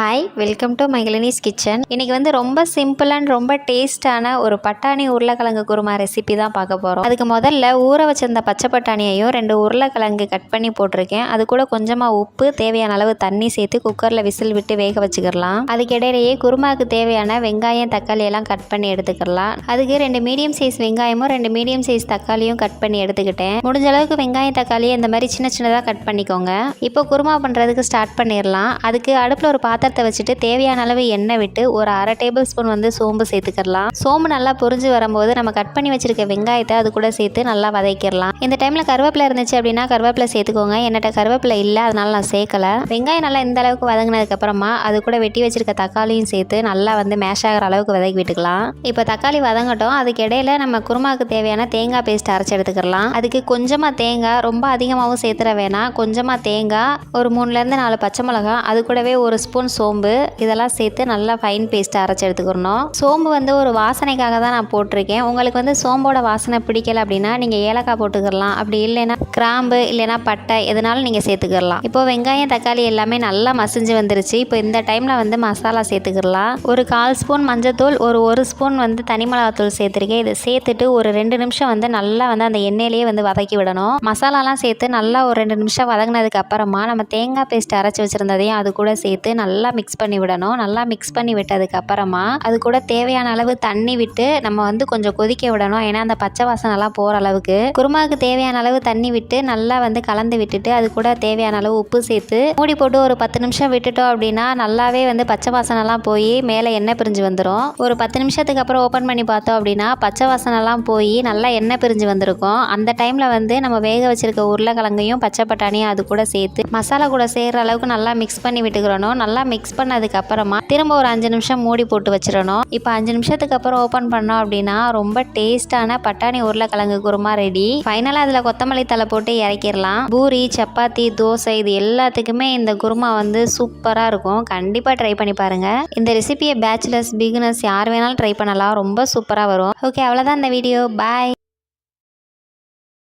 Hi welcome to மைகலினிஸ் kitchen இன்றைக்கி வந்து ரொம்ப சிம்பிள் அண்ட் ரொம்ப டேஸ்டான ஒரு பட்டாணி உருளைக்கிழங்கு குருமா ரெசிபி தான் பார்க்க போகிறோம் அதுக்கு முதல்ல ஊற வச்சிருந்த பச்சை பட்டாணியையும் ரெண்டு உருளைக்கிழங்கு கட் பண்ணி போட்டிருக்கேன். அது கூட கொஞ்சமாக உப்பு தேவையான அளவு தண்ணி சேர்த்து குக்கரில் விசில் விட்டு வேக வச்சுக்கிடலாம். அதுக்கு இடையிலேயே குருமாவுக்கு தேவையான வெங்காயம் தக்காளி எல்லாம் கட் பண்ணி எடுத்துக்கிடலாம். அதுக்கு ரெண்டு மீடியம் சைஸ் வெங்காயமும் ரெண்டு மீடியம் சைஸ் தக்காளியும் கட் பண்ணி எடுத்துக்கிட்டேன். முடிஞ்ச அளவுக்கு வெங்காயம் தக்காளி இந்த மாதிரி சின்ன சின்னதாக கட் பண்ணிக்கோங்க. இப்போ குருமா பண்ணுறதுக்கு ஸ்டார்ட் பண்ணிடலாம். அதுக்கு அடுப்பில் ஒரு பாத்திரம் பாத்திரத்தை வச்சுட்டு தேவையான அளவு எண்ணெய் விட்டு ஒரு அரை டேபிள் ஸ்பூன் வந்து சோம்பு சேர்த்துக்கலாம் சோம்பு நல்லா பொரிஞ்சு வரும்போது நம்ம கட் பண்ணி வச்சிருக்க வெங்காயத்தை அது கூட சேர்த்து நல்லா வதக்கிடலாம். இந்த டைமில் கருவேப்பிலை இருந்துச்சு அப்படின்னா கருவேப்பிலை சேர்த்துக்கோங்க. என்னட்ட கருவேப்பிலை இல்லை அதனால நான் சேர்க்கல. வெங்காயம் நல்லா இந்த அளவுக்கு வதங்கினதுக்கு அப்புறமா அது கூட வெட்டி வச்சிருக்க தக்காளியும் சேர்த்து நல்லா வந்து மேஷ் ஆகிற அளவுக்கு வதக்கி விட்டுக்கலாம். இப்போ தக்காளி வதங்கட்டும். அதுக்கு இடையில நம்ம குருமாவுக்கு தேவையான தேங்காய் பேஸ்ட் அரைச்சி எடுத்துக்கலாம் அதுக்கு கொஞ்சமாக தேங்காய் ரொம்ப அதிகமாகவும் சேர்த்துற வேணாம். கொஞ்சமாக தேங்காய் ஒரு மூணுலேருந்து நாலு பச்சை மிளகாய் அது கூடவே ஒரு ஸ்பூன் சோம்பு இதெல்லாம் சேர்த்து நல்லா ஃபைன் பேஸ்ட் அரைச்சி எடுத்துக்கிறணும் சோம்பு வந்து ஒரு வாசனைக்காக தான் நான் போட்டிருக்கேன். உங்களுக்கு வந்து சோம்போட வாசனை பிடிக்கல அப்படின்னா நீங்கள் ஏலக்காய் போட்டுக்கிடலாம் அப்படி இல்லைன்னா கிராம்பு இல்லைன்னா பட்டை எதுனாலும் நீங்கள் சேர்த்துக்கிடலாம் இப்போ வெங்காயம் தக்காளி எல்லாமே நல்லா மசிஞ்சு வந்துருச்சு. இப்போ இந்த டைமில் வந்து மசாலா சேர்த்துக்கிடலாம் ஒரு கால் ஸ்பூன் மஞ்சத்தூள் ஒரு ஒரு ஸ்பூன் வந்து தனி மிளகாத்தூள் சேர்த்துருக்கேன். இதை சேர்த்துட்டு ஒரு ரெண்டு நிமிஷம் வந்து நல்லா வந்து அந்த எண்ணெயிலேயே வந்து வதக்கி விடணும். மசாலாலாம் சேர்த்து நல்லா ஒரு ரெண்டு நிமிஷம் வதங்கினதுக்கு அப்புறமா நம்ம தேங்காய் பேஸ்ட் அரைச்சி வச்சுருந்ததையும் அது கூட சேர்த்து நல்லா நல்லா மிக்ஸ் பண்ணி விடணும். நல்லா மிக்ஸ் பண்ணி விட்டதுக்கு அப்புறமா அது கூட தேவையான அளவு தண்ணி விட்டு நம்ம வந்து கொஞ்சம் கொதிக்க விடணும். ஏன்னா அந்த பச்சை வாசனைலாம் போகிற அளவுக்கு. குருமாவுக்கு தேவையான அளவு தண்ணி விட்டு நல்லா வந்து கலந்து விட்டுட்டு அது கூட தேவையான அளவு உப்பு சேர்த்து மூடி போட்டு ஒரு பத்து நிமிஷம் விட்டுட்டோம் அப்படின்னா நல்லாவே வந்து பச்சை வாசனைலாம் போய் மேலே எண்ணெய் பிரிஞ்சு வந்துடும் ஒரு பத்து நிமிஷத்துக்கு அப்புறம் ஓப்பன் பண்ணி பார்த்தோம் அப்படின்னா பச்சை வாசனைலாம் போய் நல்லா எண்ணெய் பிரிஞ்சு வந்திருக்கும். அந்த டைமில் வந்து நம்ம வேக வச்சிருக்க உருளைக்கிழங்கையும் பச்சை பட்டாணியும் அது கூட சேர்த்து மசாலா கூட சேர்கிற அளவுக்கு நல்லா மிக்ஸ் பண்ணி விட்டுக்கிறணும். நல்லா மிக்ஸ் பண்ணதுக்கு அப்புறமா திரும்ப ஒரு அஞ்சு நிமிஷம் மூடி போட்டு வச்சிடணும். இப்போ அஞ்சு நிமிஷத்துக்கு அப்புறம் ஓப்பன் பண்ணோம் அப்படின்னா ரொம்ப டேஸ்டான பட்டாணி உருளைக்கிழங்கு குருமா ரெடி ஃபைனலாக அதில் கொத்தமல்லி தலை போட்டு இறக்கிடலாம். பூரி சப்பாத்தி தோசை இது எல்லாத்துக்குமே இந்த குருமா வந்து சூப்பராக இருக்கும். கண்டிப்பாக ட்ரை பண்ணி பாருங்கள் இந்த ரெசிபியை பேச்சுலர்ஸ் பிகினர்ஸ் யார் வேணாலும் ட்ரை பண்ணலாம். ரொம்ப சூப்பராக வரும். ஓகே அவ்வளோதான் இந்த வீடியோ பாய்